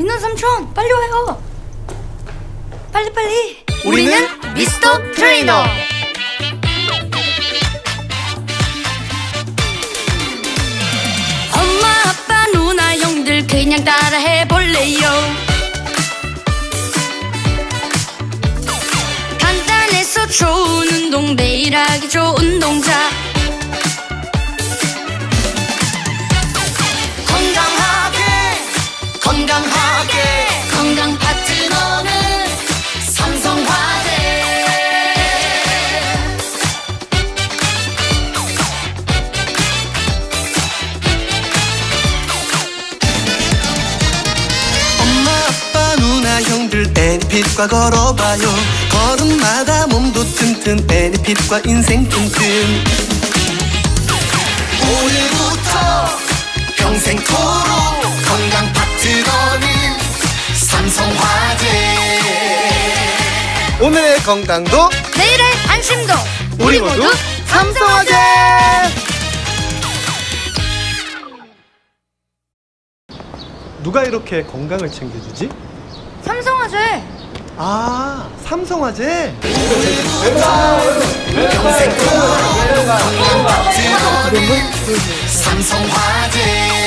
민호 삼촌 빨리 와요. 빨리 빨리. 우리는 미스터 트레이너. 엄마 아빠 누나 형들 그냥 따라 해볼래요. 간단해서 좋은 운동 매일 하기 좋은 동작. 형들 베니핏과 걸어봐요. 걸음마다 몸도 튼튼 베니핏과 인생 튼튼. 오늘부터 평생토록 건강 파트너는 삼성화재. 오늘의 건강도 내일의 안심도 우리 모두 삼성화재! 누가 이렇게 건강을 챙겨주지? 삼성화재. 아 삼성화재 삼성화재